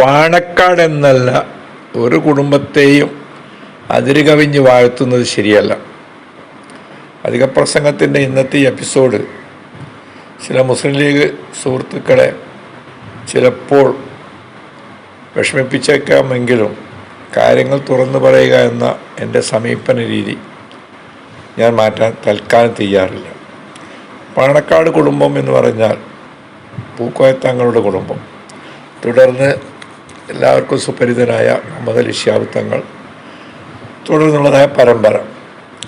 പാണക്കാട് എന്നല്ല ഒരു കുടുംബത്തെയും അതിര് കവിഞ്ഞ് വാഴ്ത്തുന്നത് ശരിയല്ല. അധിക പ്രസംഗത്തിന്റെ ഇന്നത്തെ എപ്പിസോഡ് ചില മുസ്ലിം ലീഗ് സുഹൃത്തുക്കളെ ചിലപ്പോൾ വിഷമിപ്പിച്ചേക്കാമെങ്കിലും കാര്യങ്ങൾ തുറന്നു പറയുക എന്ന എന്റെ സമീപന രീതി ഞാൻ മാറ്റാൻ തൽക്കാലം തയ്യാറില്ല. പാണക്കാട് കുടുംബം എന്ന് പറഞ്ഞാൽ പൂക്കോയത്തങ്ങളുടെ കുടുംബം. തുടർന്ന് എല്ലാവർക്കും സുപരിതനായ മുഹമ്മദ് അലി ഷിയാബ് തങ്ങൾ. തുടർന്നുള്ളതായ പരമ്പര.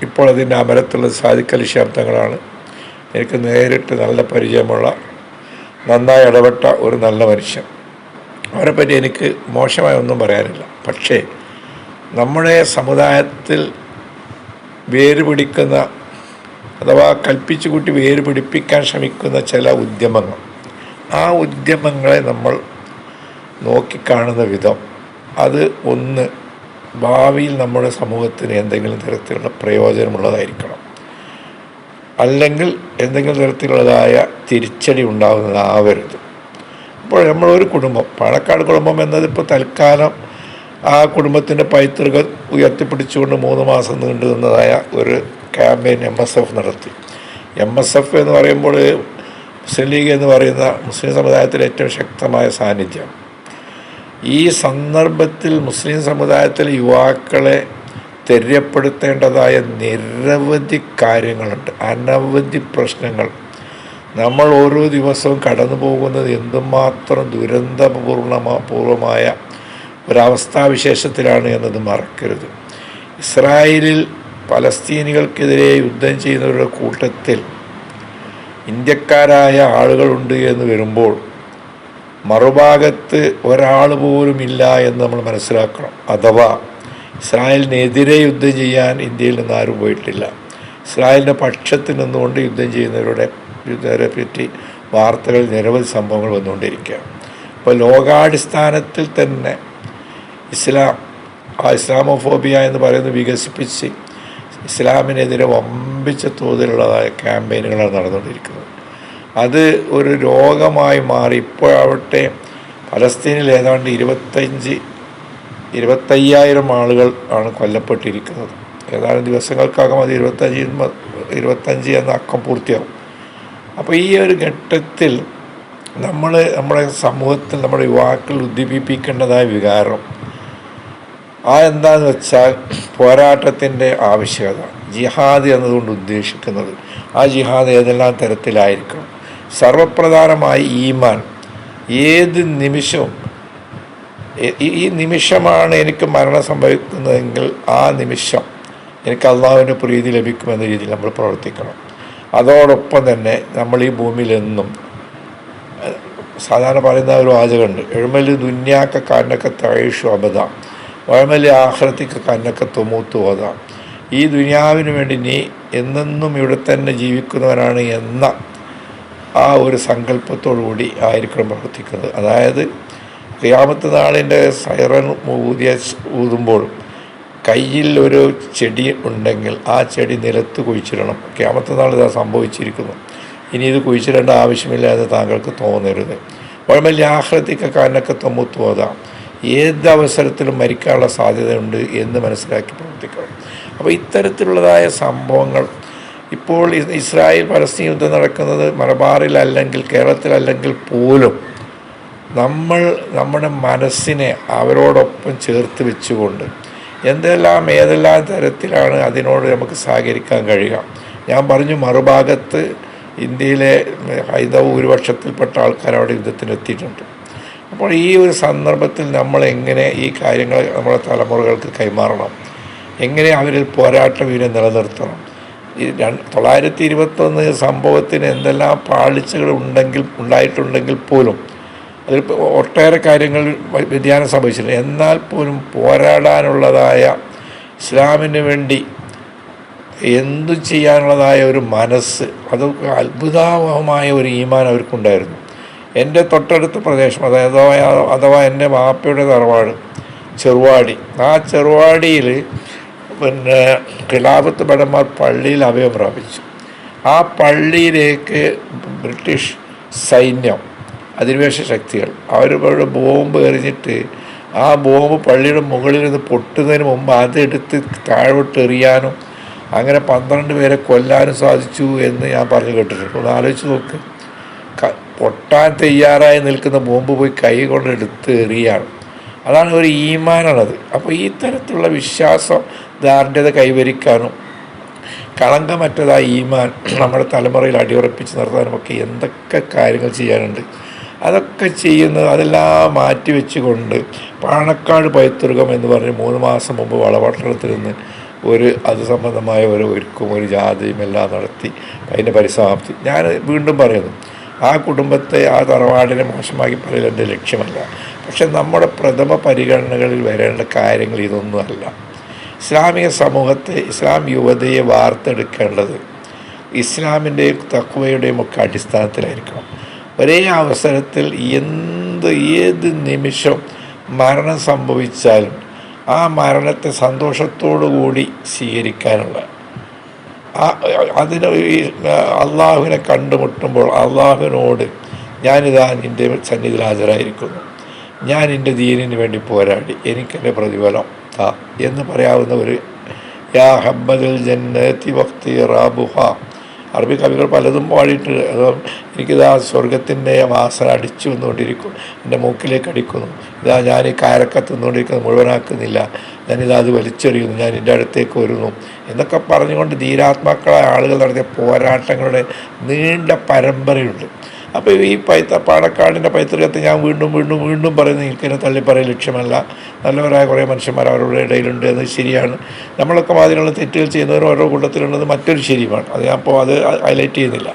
ഇപ്പോൾ അതിന്റെ അമരത്തുള്ള സാദിഖ് അലി ഷിയാബ് തങ്ങളാണ്. എനിക്ക് നേരിട്ട് നല്ല പരിചയമുള്ള നന്നായി ഇടപെട്ട ഒരു നല്ല മനുഷ്യൻ. അവരെപ്പറ്റി എനിക്ക് മോശമായി ഒന്നും പറയാനില്ല. പക്ഷേ നമ്മുടെ സമുദായത്തിൽ വേര് പിടിക്കുന്ന അഥവാ കൽപ്പിച്ചു കൂട്ടി വേര് പിടിപ്പിക്കാൻ ശ്രമിക്കുന്ന ചില ഉദ്യമങ്ങൾ ആ ഉദ്യമങ്ങളെ നമ്മൾ നോക്കിക്കാണുന്ന വിധം അത് ഒന്ന് ഭാവിയിൽ നമ്മുടെ സമൂഹത്തിന് എന്തെങ്കിലും തരത്തിലുള്ള പ്രയോജനമുള്ളതായിരിക്കണം. അല്ലെങ്കിൽ എന്തെങ്കിലും തരത്തിലുള്ളതായ തിരിച്ചടി ഉണ്ടാകുന്നതാവരുത് അപ്പോൾ നമ്മളൊരു കുടുംബം പാലക്കാട് കുടുംബം എന്നതിപ്പോൾ തൽക്കാലം ആ കുടുംബത്തിന്റെ പൈതൃകം ഉയർത്തിപ്പിടിച്ചുകൊണ്ട് മൂന്ന് മാസം നീണ്ടു നിന്നതായ ഒരു ക്യാമ്പയിൻ എം എസ് എഫ് നടത്തി. എം എസ് എഫ് എന്ന് പറയുമ്പോൾ മുസ്ലിം ലീഗ് എന്ന് പറയുന്ന മുസ്ലിം സമുദായത്തിലെ ഏറ്റവും ശക്തമായ സാന്നിധ്യം. ഈ സന്ദർഭത്തിൽ മുസ്ലിം സമുദായത്തിലെ യുവാക്കളെ തെര്യപ്പെടുത്തേണ്ടതായ നിരവധി കാര്യങ്ങളുണ്ട്. അനവധി പ്രശ്നങ്ങൾ. നമ്മൾ ഓരോ ദിവസവും കടന്നു പോകുന്നത് എന്തുമാത്രം ദുരന്തപൂർണമാ പൂർവമായ ഒരവസ്ഥാവിശേഷത്തിലാണ് എന്നത് മറക്കരുത്. ഇസ്രായേലിൽ പലസ്തീനികൾക്കെതിരെ യുദ്ധം ചെയ്യുന്നവരുടെ കൂട്ടത്തിൽ ഇന്ത്യക്കാരായ ആളുകളുണ്ട് എന്ന് വരുമ്പോൾ മറുഭാഗത്ത് ഒരാൾ പോലും ഇല്ല എന്ന് നമ്മൾ മനസ്സിലാക്കണം. അഥവാ ഇസ്രായേലിനെതിരെ യുദ്ധം ചെയ്യാൻ ഇന്ത്യയിൽ നിന്ന് ആരും പോയിട്ടില്ല. ഇസ്രായേലിന്റെ പക്ഷത്ത് നിന്നുകൊണ്ട് യുദ്ധം ചെയ്യുന്നവരുടെ യുദ്ധരെ പറ്റി വാർത്തകൾ നിരവധി സംഭവങ്ങൾ വന്നുകൊണ്ടിരിക്കുകയാണ്. അപ്പോൾ ലോകാടിസ്ഥാനത്തിൽ തന്നെ ഇസ്ലാം ആ ഇസ്ലാമോഫോബിയ എന്ന് പറയുന്നത് വികസിപ്പിച്ച് ഇസ്ലാമിനെതിരെ വമ്പിച്ച തോതിലുള്ളതായ ക്യാമ്പയിനുകളാണ് നടന്നുകൊണ്ടിരിക്കുന്നത്. അത് ഒരു രോഗമായി മാറി. ഇപ്പോഴാവട്ടെ പലസ്തീനിൽ ഏതാണ്ട് ഇരുപത്തഞ്ച് ഇരുപത്തയ്യായിരം ആളുകൾ ആണ് കൊല്ലപ്പെട്ടിരിക്കുന്നത്. ഏതാനും ദിവസങ്ങൾക്കകം അത് ഇരുപത്തഞ്ച് ഇരുപത്തഞ്ച് എന്ന അക്കം പൂർത്തിയാവും. അപ്പോൾ ഈ ഒരു ഘട്ടത്തിൽ നമ്മൾ നമ്മുടെ സമൂഹത്തിൽ നമ്മുടെ യുവാക്കൾ ഉദ്ദീപിപ്പിക്കേണ്ടതായ വികാരം ആ എന്താണെന്ന് വെച്ചാൽ പോരാട്ടത്തിന്റെ ആവശ്യകത ജിഹാദ് എന്നതുകൊണ്ട് ഉദ്ദേശിക്കുന്നത്. ആ ജിഹാദ് ഏതെല്ലാം തരത്തിലായിരിക്കണം? സർവപ്രധാനമായി ഈമാൻ. ഏത് നിമിഷവും ഈ നിമിഷമാണ് എനിക്ക് മരണം സംഭവിക്കുന്നതെങ്കിൽ ആ നിമിഷം എനിക്ക് അള്ളാഹുവിന്റെ പ്രീതി ലഭിക്കുമെന്ന രീതിയിൽ നമ്മൾ പ്രവർത്തിക്കണം. അതോടൊപ്പം തന്നെ നമ്മൾ ഈ ഭൂമിയിലെന്നും സാധാരണ പറയുന്ന ഒരു വാചകമുണ്ട് എഴുമൽ ദുന്യാക്ക കാനക്ക തഴേഷു അബദ വഴമൽ ആഹ്രത്തിക്ക് കന്നക്ക തൊമൂത്തു ഓത ഈ ദുനിയാവിന് വേണ്ടി നീ എന്നെന്നും ഇവിടെ തന്നെ ജീവിക്കുന്നവനാണ് എന്ന ആ ഒരു സങ്കല്പത്തോടുകൂടി ആയിരിക്കണം പ്രവർത്തിക്കുന്നത്. അതായത് ക്രിയാമത്ത് നാളിന്റെ സൈറൻ ഊതിയ ഊതുമ്പോൾ കയ്യിൽ ഒരു ചെടി ഉണ്ടെങ്കിൽ ആ ചെടി നിലത്ത് കുഴിച്ചിടണം. ക്യാമത്തെ നാൾ ഇതാ സംഭവിച്ചിരിക്കുന്നു. ഇനി ഇത് കുഴിച്ചിടേണ്ട ആവശ്യമില്ല എന്ന് താങ്കൾക്ക് തോന്നരുത്. വഴമല്ല ആഹ്ലത്തിക്ക കാനൊക്കെ തൊമ്മുത്തോതാം ഏത് അവസരത്തിലും മരിക്കാനുള്ള സാധ്യതയുണ്ട് എന്ന് മനസ്സിലാക്കി പ്രവർത്തിക്കണം. അപ്പോൾ ഇത്തരത്തിലുള്ളതായ സംഭവങ്ങൾ ഇപ്പോൾ ഇസ്രായേൽ പലസ്തീൻ യുദ്ധം നടക്കുന്നത് മലബാറിലല്ലെങ്കിൽ കേരളത്തിലല്ലെങ്കിൽ പോലും നമ്മൾ നമ്മുടെ മനസ്സിനെ അവരോടൊപ്പം ചേർത്ത് വെച്ചുകൊണ്ട് എന്തെല്ലാം ഏതെല്ലാം തരത്തിലാണ് അതിനോട് നമുക്ക് സഹകരിക്കാൻ കഴിയുക. ഞാൻ പറഞ്ഞു മറുഭാഗത്ത് ഇന്ത്യയിലെ ഹൈന്ദവ ഭൂരിപക്ഷത്തിൽപ്പെട്ട ആൾക്കാർ അവിടെ യുദ്ധത്തിനെത്തിയിട്ടുണ്ട്. അപ്പോൾ ഈ ഒരു സന്ദർഭത്തിൽ നമ്മൾ എങ്ങനെ ഈ കാര്യങ്ങൾ നമ്മുടെ തലമുറകൾക്ക് കൈമാറണം? എങ്ങനെ അവരിൽ പോരാട്ട വീര്യം നിലനിർത്തണം? ഈ തൊള്ളായിരത്തി ഇരുപത്തൊന്ന് സംഭവത്തിന് എന്തെല്ലാം പാളിച്ചകൾ ഉണ്ടെങ്കിൽ ഉണ്ടായിട്ടുണ്ടെങ്കിൽ പോലും അതിൽ ഒട്ടേറെ കാര്യങ്ങൾ വ്യതിയാനം സംഭവിച്ചിട്ടുണ്ട്. എന്നാൽ പോലും പോരാടാനുള്ളതായ ഇസ്ലാമിന് വേണ്ടി എന്തു ചെയ്യാനുള്ളതായ ഒരു മനസ്സ് അത് അത്ഭുതാവഹമായ ഒരു ഈമാൻ അവർക്കുണ്ടായിരുന്നു. എന്റെ തൊട്ടടുത്ത പ്രദേശം അതായത് അഥവാ എന്റെ മാപ്പയുടെ തറവാട് ചെറുവാടി ആ ചെറുവാടിയിൽ പിന്നെ ഖിലാഫത്ത് ഭടന്മാർ പള്ളിയിൽ അഭയം പ്രാപിച്ചു. ആ പള്ളിയിലേക്ക് ബ്രിട്ടീഷ് സൈന്യം അധിനിവേശ ശക്തികൾ അവരുടെ ബോംബ് എറിഞ്ഞിട്ട് ആ ബോംബ് പള്ളിയുടെ മുകളിൽ നിന്ന് പൊട്ടുന്നതിന് മുമ്പ് അതെടുത്ത് താഴോട്ട് എറിയാനും അങ്ങനെ പന്ത്രണ്ട് പേരെ കൊല്ലാനും സാധിച്ചു എന്ന് ഞാൻ പറഞ്ഞു കേട്ടിട്ടുണ്ട്. ഒന്ന് ആലോചിച്ച് നോക്ക്. പൊട്ടാൻ തയ്യാറായി നിൽക്കുന്ന ബോംബ് പോയി കൈ കൊണ്ട് എടുത്ത് എറിയാണ്. അതാണ് ഒരു ഈമാനുള്ളത്. അപ്പോൾ ഈ തരത്തിലുള്ള വിശ്വാസം ധാർഢ്യത കൈവരിക്കാനും കളങ്കമറ്റതായ ഈമാൻ നമ്മുടെ തലമുറയിൽ അടിയുറപ്പിച്ച് നിർത്താനുമൊക്കെ എന്തൊക്കെ കാര്യങ്ങൾ ചെയ്യാനുണ്ട്. അതൊക്കെ ചെയ്യുന്നത് അതെല്ലാം മാറ്റി വെച്ചുകൊണ്ട് പാണക്കാട് പൈതൃകം എന്ന് പറഞ്ഞ് മൂന്ന് മാസം മുമ്പ് വളപട്ടണത്തിൽ നിന്ന് ഒരു അത് സംബന്ധമായ ഒരു ഒരുക്കും ഒരു ജാതിയും എല്ലാം നടത്തി അതിന്റെ പരിസമാപ്തി. ഞാൻ വീണ്ടും പറയുന്നു ആ കുടുംബത്തെ ആ തറവാടിനെ മോശമാക്കി പറയൽ എന്റെ ലക്ഷ്യമല്ല. പക്ഷെ നമ്മുടെ പ്രഥമ പരിഗണനകളിൽ വരേണ്ട കാര്യങ്ങൾ ഇതൊന്നുമല്ല ഇസ്ലാമിക സമൂഹത്തെ ഇസ്ലാം യുവതയെ വാർത്തെടുക്കേണ്ടത് ഇസ്ലാമിന്റെയും തക്വയുടെയും ഒക്കെ അടിസ്ഥാനത്തിലായിരിക്കണം. ഒരേ അവസരത്തിൽ എന്ത് ഏത് നിമിഷം മരണം സംഭവിച്ചാലും ആ മരണത്തെ സന്തോഷത്തോടു കൂടി സ്വീകരിക്കാനുള്ള. അതിന് ഈ അള്ളാഹുവിനെ കണ്ടുമുട്ടുമ്പോൾ അള്ളാഹുവിനോട് ഞാനിതാ നിന്റെ സന്നിധിയിൽ ഹാജരായിരിക്കുന്നു. ഞാൻ എന്റെ ദീനിന് വേണ്ടി പോരാടി. എനിക്കെന്റെ പ്രതിഫലം താ. എന്ന് പറയാവുന്ന ഒരു യാ ഹബ്ബദൽ ജന്നത്തി വക്തി റാബുഹ. അറബി കവികൾ പലതും പാടിയിട്ട് അത് എനിക്കിതാ സ്വർഗത്തിന്റെ വാസന അടിച്ചു വന്നുകൊണ്ടിരിക്കും. എന്റെ മൂക്കിലേക്ക് അടിക്കുന്നു. ഇതാ ഞാൻ ഈ കാരക്ക തിന്നുകൊണ്ടിരിക്കുന്നത് മുഴുവനാക്കുന്നില്ല. ഞാനിതാ അത് വലിച്ചെറിയുന്നു. ഞാൻ എന്റെ അടുത്തേക്ക് വരുന്നു. എന്നൊക്കെ പറഞ്ഞുകൊണ്ട് ധീരാത്മാക്കളായ ആളുകൾ നടത്തിയ പോരാട്ടങ്ങളുടെ നീണ്ട പരമ്പരയുണ്ട്. അപ്പോൾ ഈ പൈത്ത പാണക്കാടിന്റെ പൈതൃകത്തെ ഞാൻ വീണ്ടും വീണ്ടും വീണ്ടും പറയുന്നത് എനിക്കെന്നെ തള്ളിപ്പറയ ലക്ഷ്യമല്ല. നല്ലവരായ കുറേ മനുഷ്യന്മാർ അവരുടെ ഇടയിലുണ്ട് എന്ന് ശരിയാണ്. നമ്മളൊക്കെ അതിനുള്ള തെറ്റുകൾ ചെയ്യുന്നവരും ഓരോ കൂട്ടത്തിലുള്ളത് മറ്റൊരു ശരിയുമാണ്. അത് ഞാൻ അപ്പോൾ അത് ഹൈലൈറ്റ് ചെയ്യുന്നില്ല.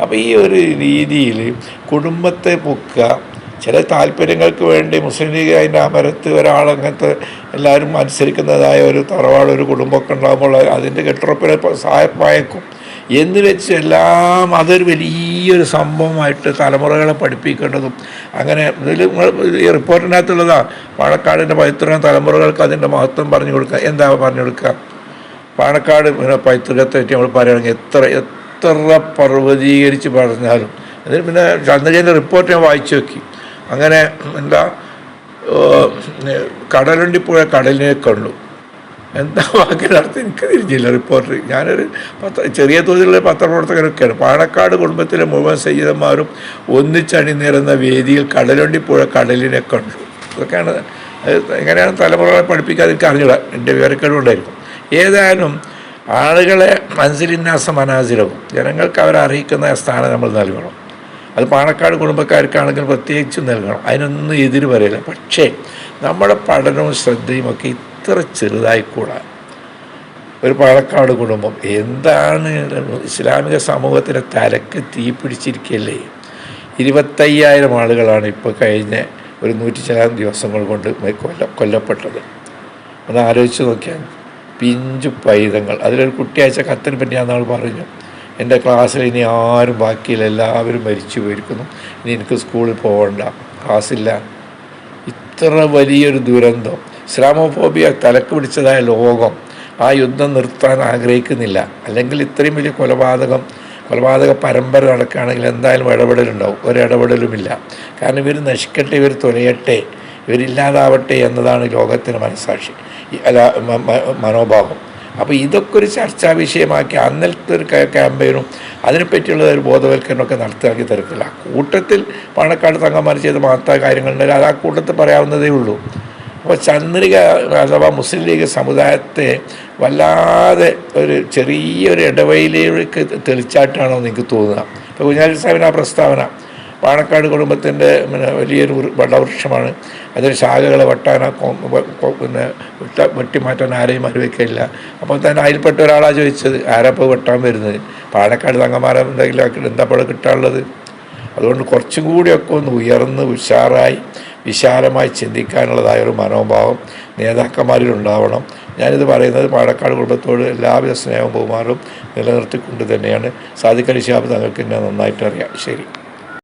അപ്പോൾ ഈ ഒരു രീതിയിൽ കുടുംബത്തെ പൊക്കുക ചില താല്പര്യങ്ങൾക്ക് വേണ്ടി മുസ്ലിം ലീഗ് അതിന്റെ അമരത്ത് ഒരാളങ്ങനത്തെ എല്ലാവരും അനുസരിക്കുന്നതായ ഒരു തറവാട് ഒരു കുടുംബമൊക്കെ ഉണ്ടാകുമ്പോൾ അതിന്റെ കെട്ടുറപ്പിനെ സഹായമായേക്കും. എന്ന് വെച്ച് എല്ലാം അതൊരു വലിയൊരു സംഭവമായിട്ട് തലമുറകളെ പഠിപ്പിക്കേണ്ടതും അങ്ങനെ ഇതിൽ ഈ റിപ്പോർട്ടിനകത്തുള്ളതാ. പാണക്കാടിന്റെ പൈതൃകം തലമുറകൾക്ക് അതിന്റെ മഹത്വം പറഞ്ഞു കൊടുക്കുക. എന്താ പറഞ്ഞു കൊടുക്കുക? പാണക്കാട് പൈതൃകത്തെ പറ്റി നമ്മൾ പറയുകയാണെങ്കിൽ എത്ര എത്ര പർവതീകരിച്ച് പറഞ്ഞാലും. അതിന് പിന്നെ ചന്ദ്രജന്റെ റിപ്പോർട്ട് ഞാൻ വായിച്ചു നോക്കി. അങ്ങനെ എന്താ കടലുണ്ടിപ്പോഴ കടലിനെ കണ്ടു. എന്താ വാക്കിനടുത്ത് എനിക്ക് തിരിഞ്ഞില്ല റിപ്പോർട്ടർ ഞാനൊരു പത്ര ചെറിയ തോതിലുള്ള പത്രപ്രവർത്തകരൊക്കെയാണ്. പാണക്കാട് കുടുംബത്തിലെ മുഴുവൻ സയ്യിദന്മാരും ഒന്നിച്ചണിനിരുന്ന വേദിയിൽ കടലുണ്ടിപ്പുഴ കടലിനെ കണ്ടു. ഇതൊക്കെയാണ് എങ്ങനെയാണ് തലമുറകളെ പഠിപ്പിക്കാതെ എനിക്ക് അറിഞ്ഞില്ല എന്റെ വിവരക്കേടുണ്ടായിരിക്കും ഏതായാലും ആളുകളെ മനസ്സിലിന്നാസ മനാസിലവും ജനങ്ങൾക്ക് അവരെ അറിയിക്കുന്ന സ്ഥാനം നമ്മൾ നൽകണം. അത് പാണക്കാട് കുടുംബക്കാർക്കാണെങ്കിൽ പ്രത്യേകിച്ചും നൽകണം. അതിനൊന്നും എതിര് പറയില്ല പക്ഷേ നമ്മുടെ പഠനവും ശ്രദ്ധയും ഒക്കെ ഇത്ര ചെറുതായിക്കൂടാ ഒരു പാലക്കാട് കുടുംബം എന്താണ് ഇസ്ലാമിക സമൂഹത്തിന്റെ തലക്ക് തീ പിടിച്ചിരിക്കല്ലേ? ഇരുപത്തയ്യായിരം ആളുകളാണ് ഇപ്പോൾ കഴിഞ്ഞ ഒരു നൂറ്റി ചില ദിവസങ്ങൾ കൊണ്ട് കൊല്ല കൊല്ലപ്പെട്ടത്. ഒന്ന് ആലോചിച്ച് നോക്കിയാൽ പിഞ്ചു പൈതങ്ങൾ. അതിലൊരു കുട്ടി അയച്ച കത്തിനെ പറ്റി പറഞ്ഞു. എന്റെ ക്ലാസ്സിൽ ഇനി ആരും ബാക്കിയില്ല. എല്ലാവരും മരിച്ചു പോയിരിക്കുന്നു. ഇനി എനിക്ക് സ്കൂളിൽ പോകണ്ട ക്ലാസ്സില്ല. ഇത്ര വലിയൊരു ദുരന്തം. ഇസ്ലാമോഫോബിയ തലക്ക് പിടിച്ചതായ ലോകം ആ യുദ്ധം നിർത്താൻ ആഗ്രഹിക്കുന്നില്ല. അല്ലെങ്കിൽ ഇത്രയും വലിയ കൊലപാതകം കൊലപാതക പരമ്പര നടക്കുകയാണെങ്കിൽ എന്തായാലും ഇടപെടലുണ്ടാവും. ഒരിടപെടലുമില്ല കാരണം ഇവർ നശിക്കട്ടെ ഇവർ തുലയട്ടെ ഇവരില്ലാതാവട്ടെ എന്നതാണ് ലോകത്തിന് മനസാക്ഷി. അല്ല മനോഭാവം. അപ്പോൾ ഇതൊക്കെ ഒരു ചർച്ചാ വിഷയമാക്കി അന്നലത്തെ ഒരു ക്യാ- ക്യാമ്പയിനും അതിനെപ്പറ്റിയുള്ള ഒരു ബോധവൽക്കരണമൊക്കെ നടത്താക്കി തരത്തില്ല. കൂട്ടത്തിൽ പാണക്കാട് തങ്ങന്മാർ ചെയ്ത മഹത്തായ കാര്യങ്ങളുണ്ടെങ്കിൽ അത് ആ കൂട്ടത്തിൽ പറയാവുന്നതേ ഉള്ളൂ. അപ്പോൾ ചന്ദ്രിക അഥവാ മുസ്ലിം ലീഗ് സമുദായത്തെ വല്ലാതെ ഒരു ചെറിയൊരു ഇടവയിലേക്ക് തെളിച്ചാട്ടാണോ എനിക്ക് തോന്നുക? ഇപ്പോൾ കുഞ്ഞാലി സാഹിബിന് ആ പ്രസ്താവന പാണക്കാട് കുടുംബത്തിന്റെ പിന്നെ വലിയൊരു വടവൃക്ഷമാണ്. അതിന് ശാഖകളെ വെട്ടാനോ പിന്നെ വെട്ട വെട്ടിമാറ്റാൻ ആരെയും അനുവദിക്കില്ല അപ്പോൾ തന്നെ അതിൽപ്പെട്ട ഒരാളാണ് ചോദിച്ചത് ആരപ്പോൾ വെട്ടാൻ വരുന്നത്? പാണക്കാട് തങ്ങമാരെ എന്തെങ്കിലും എന്താ കിട്ടാനുള്ളത്? അതുകൊണ്ട് കുറച്ചും കൂടിയൊക്കെ ഒന്ന് ഉയർന്ന് ഉഷാറായി വിശാലമായി ചിന്തിക്കാനുള്ളതായ ഒരു മനോഭാവം നേതാക്കന്മാരിൽ ഉണ്ടാവണം ഞാനിത് പറയുന്നത് പാലക്കാട് കുടുംബത്തോട് എല്ലാവിധ സ്നേഹവും ബഹുമാനവും നിലനിർത്തിക്കൊണ്ട് തന്നെയാണ്. സാദിഖലി ഷാബ് തങ്ങൾക്ക് എന്നെ നന്നായിട്ട് അറിയാം ശരി.